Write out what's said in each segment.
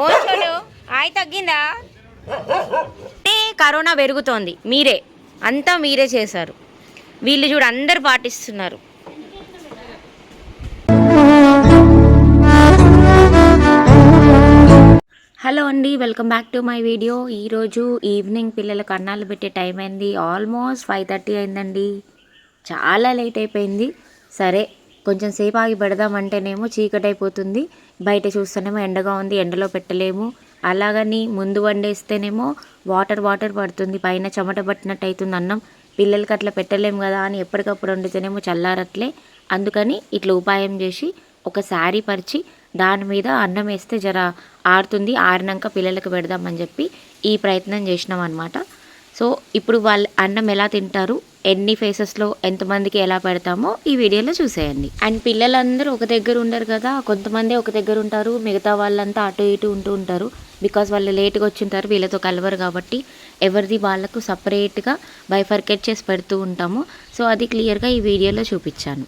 ఓ చూడు ఆయి తగ్గిందా? ఏ, కరోనా పెరుగుతోంది మీరే. అంతా మీరే చేశారు. వీళ్ళు చూడు అందరు పాటిస్తున్నారు. హలో అండి welcome back to my video. ఈరోజు ఈవినింగ్ పిల్లలకు అన్నాలు పెట్టే టైం అయింది. ఆల్మోస్ట్ ఫైవ్ థర్టీ అయిందండి. చాలా లేట్ అయిపోయింది. సరే కొంచెం సేపు ఆగి పెడదామంటేనేమో చీకటి అయిపోతుంది బయట చూస్తేనేమో ఎండగా ఉంది ఎండలో పెట్టలేము. అలాగని ముందు వండేస్తేనేమో వాటర్ వాటర్ పడుతుంది. పైన చెమట పట్టినట్టు అవుతుంది అన్నం. పిల్లలకి అట్లా పెట్టలేము కదా అని ఎప్పటికప్పుడు వండితేనేమో చల్లారట్లే. అందుకని ఇట్లా ఉపాయం చేసి ఒక శారీ పరిచి దాని మీద అన్నం వేస్తే జర ఆరుతుంది. ఆరినాక పిల్లలకు పెడదామని చెప్పి ఈ ప్రయత్నం చేసినాం అనమాట సో ఇప్పుడు వాళ్ళు అన్నం ఎలా తింటారు ఎన్ని ఫేసెస్లో ఎంతమందికి ఎలా పెడతామో ఈ వీడియోలో చూసేయండి. అండ్ పిల్లలందరూ ఒక దగ్గర ఉండరు కదా కొంతమంది ఒక దగ్గర ఉంటారు మిగతా వాళ్ళంతా అటు ఇటు ఉంటూ ఉంటారు. బికాస్ వాళ్ళు లేట్గా వచ్చి ఉంటారు వీళ్ళతో కలవరు కాబట్టి ఎవరిది వాళ్ళకు సపరేట్గా బైఫర్కేట్ చేసి పెడుతూ ఉంటాము. సో అది క్లియర్గా ఈ వీడియోలో చూపించాను.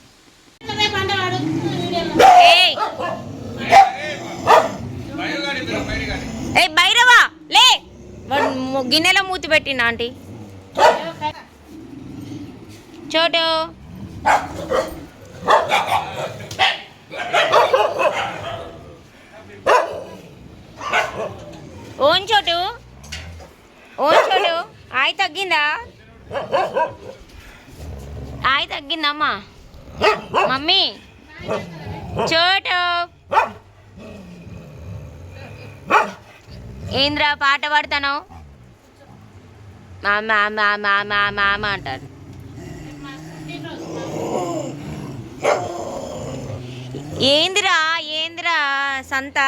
గిన్నెలో మూతి పెట్టిన ఆంటీ. చోటు. ఓన్ చోటు. ఓన్ చోటు. ఆయి తగ్గిందా? ఆయి తగ్గిందమ్మా. మమ్మీ. చోటు. ఏంద్రా పాట పాడతాను మామ మామ మామ మామ అంటారు. ఏందిరా ఏందిరా సంత?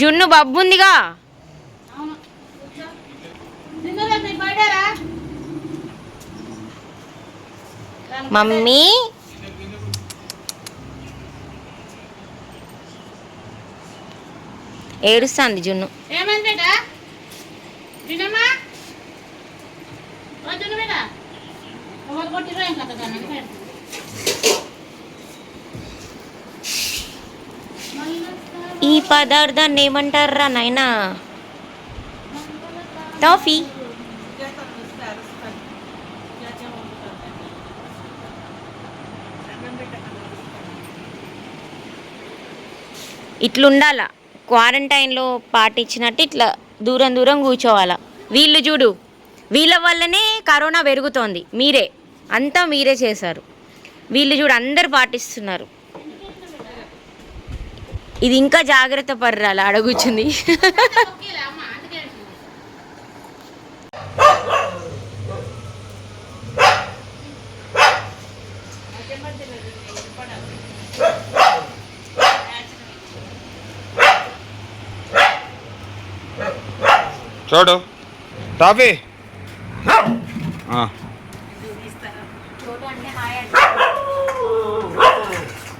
జున్ను బబ్బుందిగా. మమ్మీ? కథ దాన్ని ఈ పదార్థాన్ని ఏమంటారా నాయనా? టాఫీ. ఇట్లుండాల? క్వారంటైన్లో పాటించినట్టు ఇట్లా దూరం దూరం కూర్చోవాలా. వీళ్ళు చూడు వీళ్ళ వల్లనే కరోనా పెరుగుతోంది. మీరే అంతా మీరే చేశారు. వీళ్ళు చూడు అందరు పాటిస్తున్నారు. ఇది ఇంకా జాగ్రత్త పర్రాలి అడగుచుంది చూడు. టాఫీ.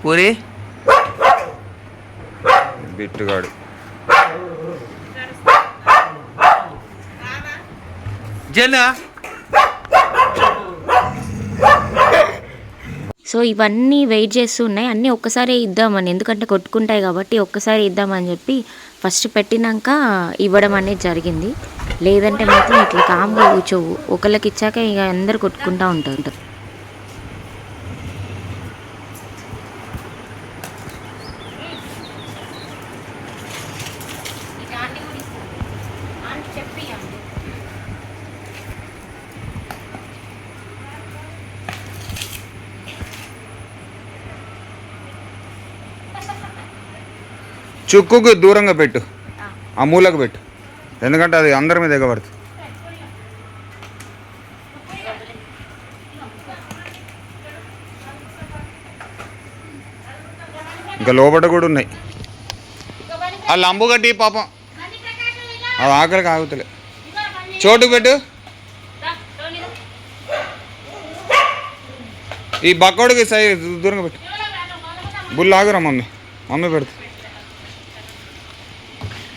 పూరి. బిట్టుగాడు. జనా సో ఇవన్నీ వెయిట్ చేస్తూ ఉన్నాయి. అన్నీ ఒక్కసారే ఇద్దామని. ఎందుకంటే కొట్టుకుంటాయి కాబట్టి ఒక్కసారి ఇద్దామని చెప్పి ఫస్ట్ పెట్టినాక ఇవ్వడం అనేది జరిగింది. లేదంటే మాత్రం ఇట్లా కామ్గా కూర్చోవు. ఒకళ్ళకి ఇచ్చాక ఇక అందరు కొట్టుకుంటా ఉంటారు. చుక్కుకు దూరంగా పెట్టు. ఆ. మూలకు పెట్టు. ఎందుకంటే అది అందరి మీద ఎగబడుతుంది. ఇంకా లోపల కూడా ఉన్నాయి. ఆ లంబు కట్టి పాపం. అది ఆకలికి ఆగుతలే చోటు పెట్టు. ఈ బక్కోడికి సై దూరంగా పెట్టు. బుల్లు ఆగురా మమ్మీ మమ్మీ పెడుతుంది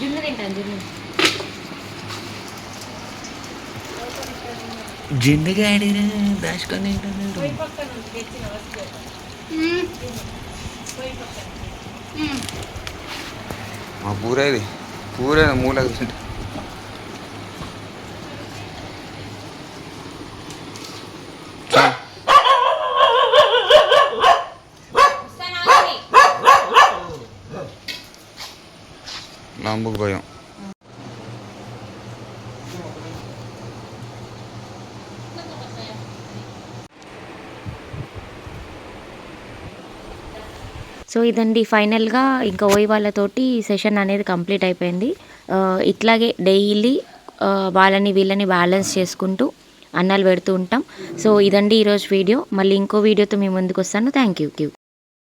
జున్ను తింటాను జున్ను జిండుగాడి దాచుకొని మా పూరేది పూరే మూల లంబుకు భయం సో ఇదండి ఫైనల్గా ఇంకా ఓయి వాళ్ళతోటి సెషన్ అనేది కంప్లీట్ అయిపోయింది. ఇట్లాగే డైలీ వాళ్ళని వీళ్ళని బ్యాలెన్స్ చేసుకుంటూ అన్నాలు పెడుతూ ఉంటాం. సో ఇదండి ఈరోజు వీడియో. మళ్ళీ ఇంకో వీడియోతో మీ ముందుకు వస్తాను. Thank you queue.